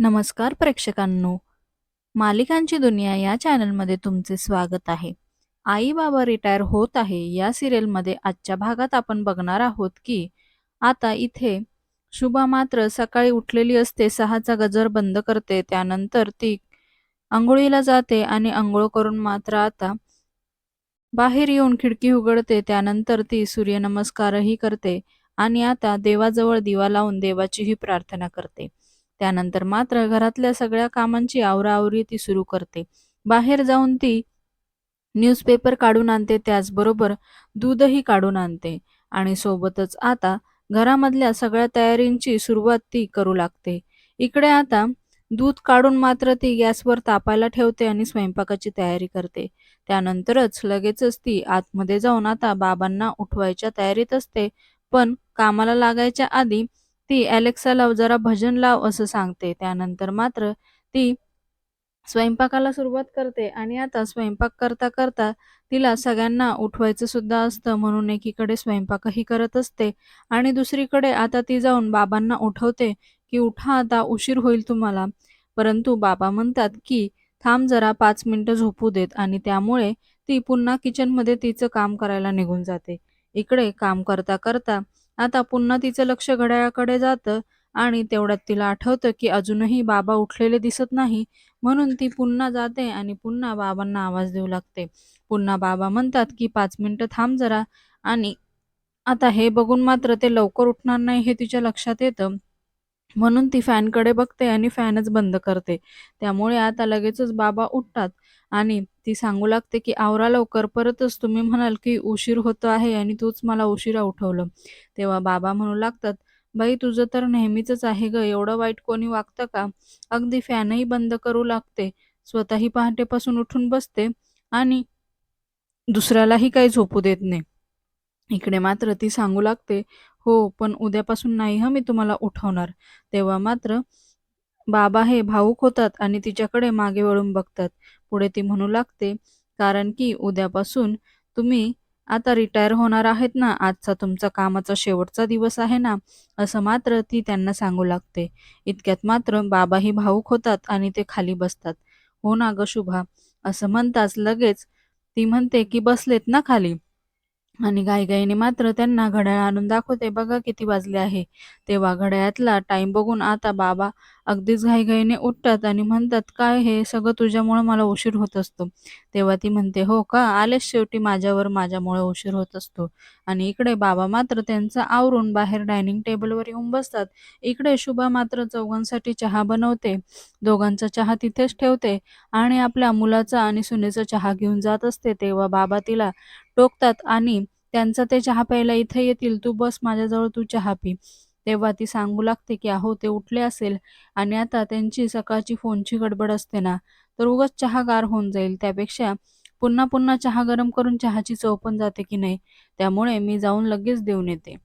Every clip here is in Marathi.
नमस्कार प्रेक्षकांनो. मालिकांची दुनिया या चॅनलमध्ये तुमचे स्वागत आहे. आई बाबा रिटायर होत आहे या सिरियलमध्ये आजच्या भागात आपण बघणार आहोत की आता इथे शुभा मात्र सकाळी उठलेली असते सहाचा गजर बंद करते त्यानंतर ती आंघोळीला जाते आणि आंघोळ करून मात्र आता बाहेर येऊन खिडकी उघडते त्यानंतर ती सूर्यनमस्कारही करते आणि आता देवाजवळ दिवा लावून देवाचीही प्रार्थना करते. त्यानंतर मात्र घरातल्या सगळ्या कामांची आवराआवरी ती सुरू करते. बाहेर जाऊन ती न्यूजपेपर काढून आणते त्याचबरोबर दूधही काढून आणते आणि सोबतच आता घरामधल्या सगळ्या तयारींची सुरुवात ती करू लागते. इकडे आता दूध काढून मात्र ती गॅसवर तापायला ठेवते आणि स्वयंपाकाची तयारी करते. त्यानंतरच लगेचच ती आतमध्ये जाऊन आता बाबांना उठवायच्या तयारीत असते पण कामाला लागायच्या आधी ती अलेक्साला जरा भजन लाव असं सांगते. त्यानंतर मात्र ती स्वयंपाकाला सुरुवात करते आणि आता स्वयंपाक करता करता तिला सगळ्यांना उठवायचं सुद्धा असतं. म्हणून एकीकडे स्वयंपाकही करत असते आणि दुसरीकडे आता ती जाऊन बाबांना उठवते की उठा आता उशीर होईल तुम्हाला. परंतु बाबा म्हणतात की थांब जरा पाच मिनिटं झोपू देत. आणि त्यामुळे ती पुन्हा किचनमध्ये तिचं काम करायला निघून जाते. इकडे काम करता करता आता पुन्हा तिचं लक्ष घड्याळाकडे जातं आणि तेवढ्यात तिला आठवतं की अजूनही बाबा उठलेले दिसत नाही म्हणून ती पुन्हा जाते आणि पुन्हा बाबांना आवाज देऊ लागते. पुन्हा बाबा म्हणतात की पाच मिनिटं थांब जरा आणि आता हे बघून मात्र ते लवकर उठणार नाही हे तिच्या लक्षात येतं. म्हणून ती फॅनकडे बघते आणि फॅनच बंद करते. त्यामुळे आता लगेचच बाबा उठतात. आणि ती सांगू लागते की आवरा लवकर परतच तुम्ही म्हणाल की उशीर होतो आहे आणि तूच मला उशिरा उठवलं. तेव्हा बाबा म्हणू लागतात बाई तुझं तर नेहमीच आहे ग एवढं वाईट कोणी वागतं का? अगदी फॅनही बंद करू लागते स्वतःही पहाटेपासून उठून बसते आणि दुसऱ्यालाही काही झोपू देत नाही. इकडे मात्र ती सांगू लागते हो पण उद्यापासून नाही हं मी तुम्हाला उठवणार. तेव्हा मात्र बाबा हे भाऊक होतात आणि तिच्याकडे मागे वळून बघतात. पुढे ती म्हणू लागते कारण की उद्यापासून तुम्ही आता रिटायर होणार आहेत ना आजचा तुमचा कामाचा शेवटचा दिवस आहे ना असं मात्र ती त्यांना सांगू लागते. इतक्यात मात्र बाबाही भाऊक होतात आणि ते खाली बसतात. हो ना ग शुभा असं म्हणताच लगेच ती म्हणते की बसलेत ना खाली. आणि घाईघाईने मात्र त्यांना घड्याळ आणून दाखवते. बघा किती वाजले आहे. तेव्हा घड्याळातला टाइम बघून आता बाबा अगदीच घाईघाईने उठतात आणि म्हणतात काय हे? सगळं तुझ्यामुळे मला उशीर होत असतो. तेव्हा ती म्हणते हो का? आलेच शेवटी माझ्यावर माझ्यामुळे उशीर होत असतो. आणि इकडे बाबा मात्र त्यांचं आवरून बाहेर डायनिंग टेबलवर येऊन बसतात. इकडे शुभा मात्र चौघांसाठी चहा बनवते. दोघांचा चहा तिथेच ठेवते आणि आपल्या मुलाचा आणि सुनेचा चहा घेऊन जात असते. तेव्हा बाबा तिला टोकतात आणि त्यांचा ते चहा प्यायला इथे येतील तू बस माझ्याजवळ तू चहा पी. तेव्हा ती सांगू लागते की अहो ते उठले असेल आणि आता त्यांची सकाळची फोनची गडबड असते ना तर उगाच चहा गार होऊन जाईल. त्यापेक्षा पुन्हा पुन्हा चहा गरम करून चहाची चव पण जाते की नाही त्यामुळे मी जाऊन लगेच देऊन येते.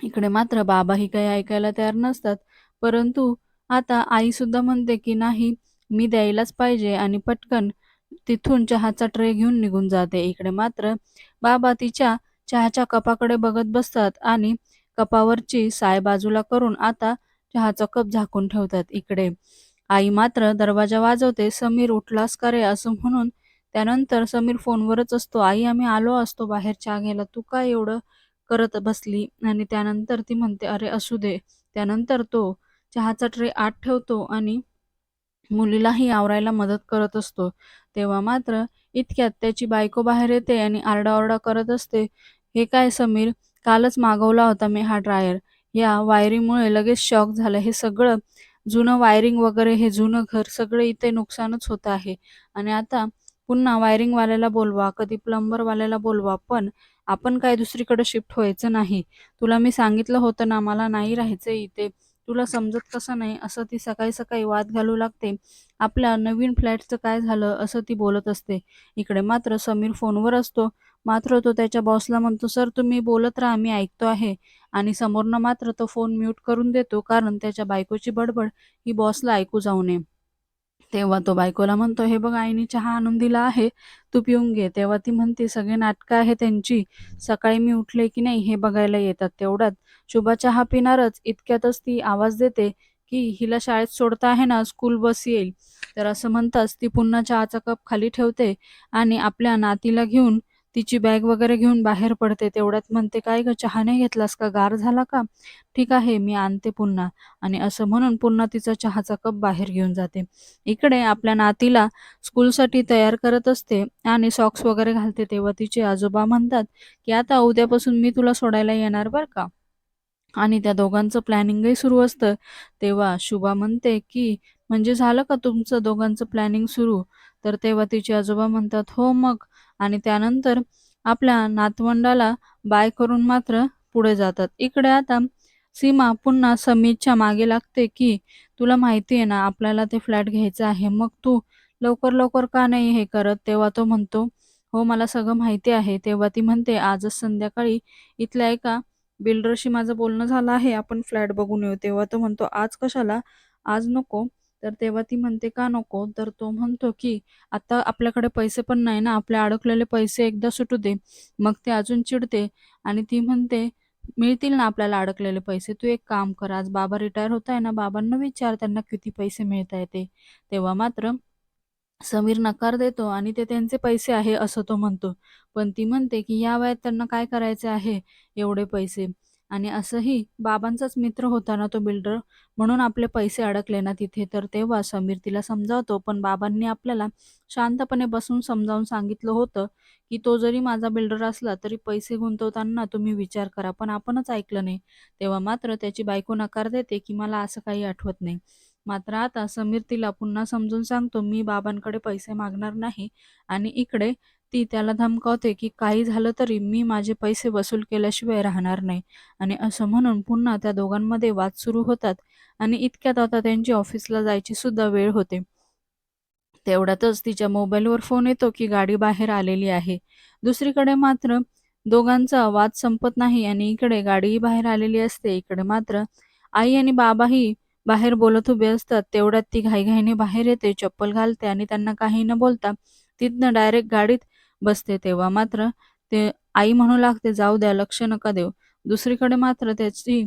इकडे मात्र बाबाही काही ऐकायला तयार नसतात परंतु आता आई सुद्धा म्हणते की नाही मी द्यायलाच पाहिजे आणि पटकन तिथून चहाचा ट्रे घेऊन निघून जाते. इकडे मात्र बाबा तिच्या चहाच्या कपाकडे बघत बसतात आणि कपावरची साय बाजूला करून आता चहाचा कप झाकून ठेवतात इकडे. आई मात्र दरवाजा वाजवते समीर उठलास का रे असं म्हणून. त्यानंतर समीर फोनवरच असतो आई आम्ही आलो असतो बाहेर चहा घ्यायला तू काय एवढं करत बसली? आणि त्यानंतर ती म्हणते अरे असू दे. त्यानंतर तो चहाचा ट्रे आत ठेवतो आणि मुलीलाही आवरायला मदत करत असतो. तेव्हा मात्र इतक्यात त्याची बायको बाहेर येते आणि आरडाओरडा करत असते. हे काय समीर? कालच मागवला होता मी हा ड्रायर. या वायरिंगमुळे लगेच शॉक झालं. हे सगळं जुनं वायरिंग वगैरे हे जुनं घर सगळं इथे नुकसानच होत आहे. आणि आता पुन्हा वायरिंगवाल्याला बोलवा कधी प्लंबरवाल्याला बोलवा पण आपण काय दुसरीकडे शिफ्ट व्हायचं नाही. तुला मी सांगितलं होतं ना मला नाही राहायचं इथे. तुला समजत कसं नाही असं ती सकाळी सकाळी वाद घालू लागते. आपल्या नवीन फ्लॅटचं काय झालं असं ती बोलत असते. इकडे मात्र समीर फोनवर असतो. मात्र तो त्याच्या बॉसला म्हणतो सर तुम्ही बोलत राहा मी ऐकतो आहे. आणि समोरनं मात्र तो फोन म्यूट करून देतो कारण त्याच्या बायकोची बडबड ही बॉसला ऐकू जाऊ नये. तेव्हा तो बायकोला म्हणतो हे बघ आईने चहा आणून दिला आहे तू पिऊन घे. तेव्हा ती म्हणते सगळे नाटकं आहे त्यांची सकाळी मी उठले की नाही हे बघायला येतात तेवढ्यात. शुभा चहा पिणारच इतक्यातच ती आवाज देते की हिला शाळेत सोडता आहे ना स्कूल बस येईल. तर असं म्हणताच ती पुन्हा चहाचा कप खाली ठेवते आणि आपल्या नातीला घेऊन तिची बॅग वगैरे घेऊन बाहेर पडते. तेवढ्यात म्हणते काय ग चहा नाही घेतलास का? गार झाला का? ठीक आहे मी आणते पुन्हा. आणि असं म्हणून पुन्हा तिचा चहाचा कप बाहेर घेऊन जाते. इकडे आपल्या नातीला स्कूलसाठी तयार करत असते आणि सॉक्स वगैरे घालते. तेव्हा तिचे आजोबा म्हणतात की आता उद्यापासून मी तुला सोडायला येणार बरं का? आणि त्या दोघांचं प्लॅनिंगही सुरू असतं. तेव्हा शुभा म्हणते की म्हणजे झालं का तुमचं दोघांचं प्लॅनिंग सुरू? तर तेव्हा तिचे आजोबा म्हणतात हो मग आणि त्यानंतर आपल्या नातवंडाला बाय करून मात्र पुढे जातात. इकडे आता सीमा पुन्हा समीरच्या मागे लागते की तुला माहिती आहे ना आपल्याला ते फ्लॅट घ्यायचं आहे. मग तू लवकर लवकर का नाही हे करत? तेव्हा तो म्हणतो हो मला सगळं माहिती आहे. तेव्हा ती म्हणते आजच संध्याकाळी इथल्या एका बिल्डरशी माझं बोलणं झालं आहे. आपण फ्लॅट बघून येऊ. तेव्हा तो म्हणतो आज कशाला? आज नको. तर तेव्हा ती म्हणते का नको? तर तो म्हणतो की आता आपल्याकडे पैसे पण नाही ना आपले अडकलेले पैसे एकदा सुटू दे मग ते अजून चिडते. आणि ती म्हणते मिळतील ना आपल्याला अडकलेले पैसे? तू एक काम कर आज बाबा रिटायर होत आहे ना बाबांना विचार त्यांना किती पैसे मिळत आहे ते. तेव्हा मात्र समीर नकार देतो आणि ते त्यांचे पैसे आहे असं तो म्हणतो. पण ती म्हणते की या वयात त्यांना काय करायचे आहे? एवढे पैसे. आणि असंही बाबांचाच मित्र होता ना तो बिल्डर म्हणून आपले पैसे अडकले ना तिथे. तर तेव्हा समीर तिला समजावतो पण बाबांनी आपल्याला शांतपणे बसून समजावून सांगितलं होतं की तो जरी माझा बिल्डर असला तरी पैसे गुंतवताना तुम्ही विचार करा पण आपणच ऐकलं नाही. तेव्हा मात्र त्याची बायको नकार देते की मला असं काही आठवत नाही. मात्र आता समीर तिला पुन्हा समजून सांगतो मी बाबांकडे पैसे मागणार नाही आणि इकडे ती त्याला धमकावते की काही झालं तरी मी माझे पैसे वसूल केल्याशिवाय राहणार नाही. आणि असं म्हणून पुन्हा त्या दोघांमध्ये वाद सुरू होतात आणि इतक्यात आता त्यांची ऑफिसला जायची सुद्धा वेळ होते. तेवढ्यातच तिच्या मोबाईलवर फोन येतो की गाडी बाहेर आलेली आहे. दुसरीकडे मात्र दोघांचा वाद संपत नाही आणि इकडे गाडीही बाहेर आलेली असते. इकडे मात्र आई आणि बाबाही बाहेर बोलत उभे असतात. तेवढ्यात ती घाईघाईने बाहेर येते चप्पल घालते आणि त्यांना काही न बोलता तिथनं डायरेक्ट गाडीत बसते तेव्हा मात्र ते आई म्हणू लागते जाऊ द्या लक्ष नका देऊ. दुसरीकडे मात्र त्याची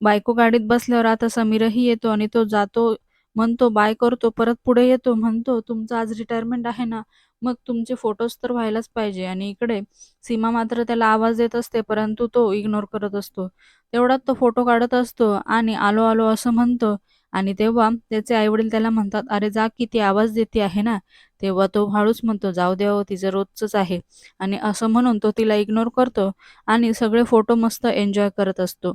बायको गाडीत बसल्यावर आता समीरही येतो आणि तो जातो म्हणतो बाय करतो परत पुढे येतो. म्हणतो तुमचं आज रिटायरमेंट आहे ना मग तुमचे फोटोज तर व्हायलाच पाहिजे. आणि इकडे सीमा मात्र त्याला आवाज देत असते परंतु तो इग्नोर करत असतो. तेवढ्यात तो फोटो काढत असतो आणि आलो आलो असं म्हणतो आणि तेव्हा त्याचे आईवडील त्याला म्हणतात अरे जा की ती आवाज देते आहे ना. तेव्हा तो हळूच म्हणतो जाऊ द्यावं तिचं रोजच आहे. आणि असं म्हणून तो तिला इग्नोर करतो आणि सगळे फोटो मस्त एन्जॉय करत असतो.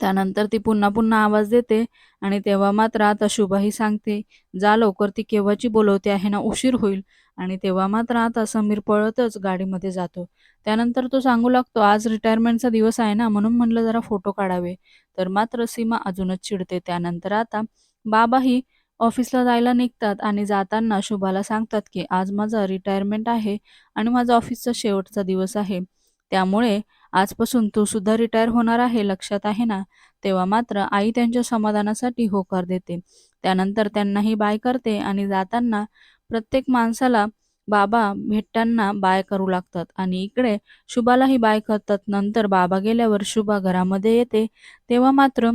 त्यानंतर ती पुन्हा पुन्हा आवाज देते आणि तेव्हा मात्र आता शुभाही सांगते जा लवकर ती केव्हाची बोलवते आहे ना उशीर होईल. आणि तेव्हा मात्र आता समीर पळतच गाडीमध्ये जातो. त्यानंतर तो सांगू लागतो आज रिटायरमेंटचा दिवस आहे ना म्हणून म्हणलं जरा फोटो काढावे. तर मात्र सीमा अजूनच चिडते. त्यानंतर आता बाबाही ऑफिसला जायला निघतात आणि जाताना शुभाला सांगतात की आज माझा रिटायरमेंट आहे आणि माझा ऑफिसचा शेवटचा दिवस आहे. त्यामुळे आजपासून तू सुद्धा रिटायर होणार आहे लक्षात आहे ना? तेव्हा मात्र आई त्यांच्या समाधानासाठी होकार देते. त्यानंतर त्यांनाही बाय करते आणि जाताना प्रत्येक माणसाला बाबा भेटताना बाय करू लागतात. आणि इकडे शुभालाही बाय करतात. नंतर बाबा गेल्यावर शुभा घरामध्ये येते. तेव्हा मात्र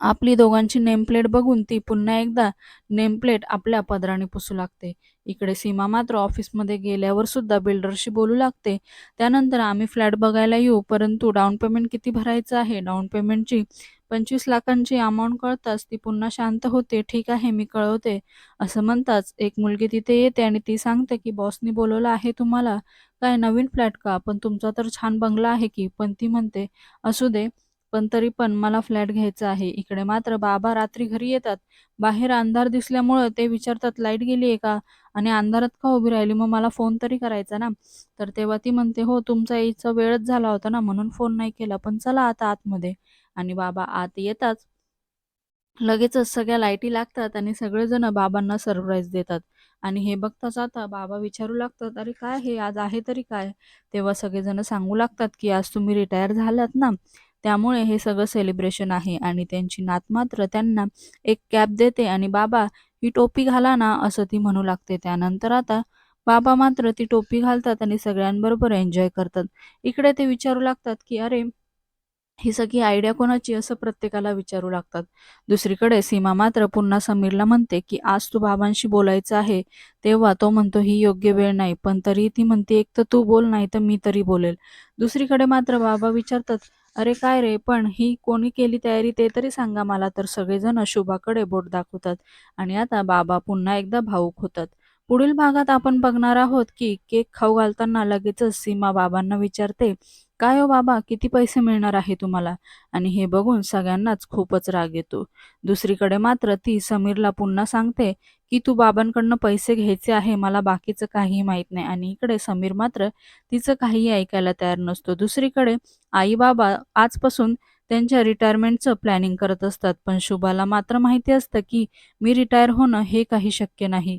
आपली दोघांची नेमप्लेट बघून ती पुन्हा एकदा नेमप्लेट आपल्या पदराने पुसू लागते. इकडे सीमा मात्र ऑफिसमध्ये गेल्यावर सुद्धा बिल्डरशी बोलू लागते. त्यानंतर आम्ही फ्लॅट बघायला येऊ परंतु डाऊन पेमेंट किती भरायचं आहे? डाऊन पेमेंटची पंचवीस लाखांची अमाऊंट कळताच ती पुन्हा शांत होते. ठीक आहे मी कळवते. असं म्हणताच एक मुलगी तिथे येते आणि ती सांगते की बॉसनी बोलवलं आहे तुम्हाला. काय नवीन फ्लॅट का? पण तुमचा तर छान बंगला आहे की? पण ती म्हणते असू दे. पण तरी पण मला फ्लॅट घ्यायचा आहे. इकडे मात्र बाबा रात्री घरी येतात. बाहेर अंधार दिसल्यामुळं ते विचारतात लाइट गेली आहे का? आणि अंधारात का उभी राहिली? मग मला फोन तरी करायचा ना. तर तेव्हा ती म्हणते हो तुमचा यायचा वेळच झाला होता ना म्हणून फोन नाही केला. पण चला आता आतमध्ये. आणि बाबा आत येताच लगेचच सगळ्या लाईटी लागतात आणि सगळेजण बाबांना सरप्राईज देतात. आणि हे बघताच आता बाबा विचारू लागतात अरे काय हे? आज आहे तरी काय? तेव्हा सगळेजण सांगू लागतात की आज तुम्ही रिटायर झालात ना. त्यामुळे हे सगळं सेलिब्रेशन आहे आणि त्यांची नात मात्र त्यांना एक कॅप देते आणि बाबा ही टोपी घाला ना असं ती म्हणू लागते. त्यानंतर आता बाबा मात्र ती टोपी घालतात आणि सगळ्यांबरोबर एन्जॉय करतात. इकडे ते विचारू लागतात की अरे ही सगळी आयडिया कोणाची? असं प्रत्येकाला विचारू लागतात. दुसरीकडे सीमा मात्र पुन्हा समीरला म्हणते की आज तू बाबांशी बोलायचं आहे. तेव्हा तो म्हणतो ही योग्य वेळ नाही पण तरी ती म्हणते एक तर तू बोल नाही तर मी तरी बोलेल. दुसरीकडे मात्र बाबा विचारतात अरे काय रे पण ही कोणी केली तयारी ते तरी सांगा मला. तर सगळेजण शुभाकडे बोट दाखवतात आणि आता बाबा पुन्हा एकदा भाऊक होतात. पुढील भागात आपण बघणार आहोत की केक खाऊ घालताना लगेचच सीमा बाबांना विचारते काय हो बाबा? किती पैसे मिळणार आहे तुम्हाला? आणि हे बघून सगळ्यांनाच खूपच राग येतो. दुसरीकडे मात्र ती समीरला पुन्हा सांगते की तू बाबांकडनं पैसे घ्यायचे आहे मला बाकीचं काहीही माहीत नाही. आणि इकडे समीर मात्र तिचं काहीही ऐकायला तयार नसतो. दुसरीकडे आई बाबा आजपासून त्यांच्या रिटायरमेंटचं प्लॅनिंग करत असतात. पण शुभाला मात्र माहिती असतं की मी रिटायर होणं हे काही शक्य नाही.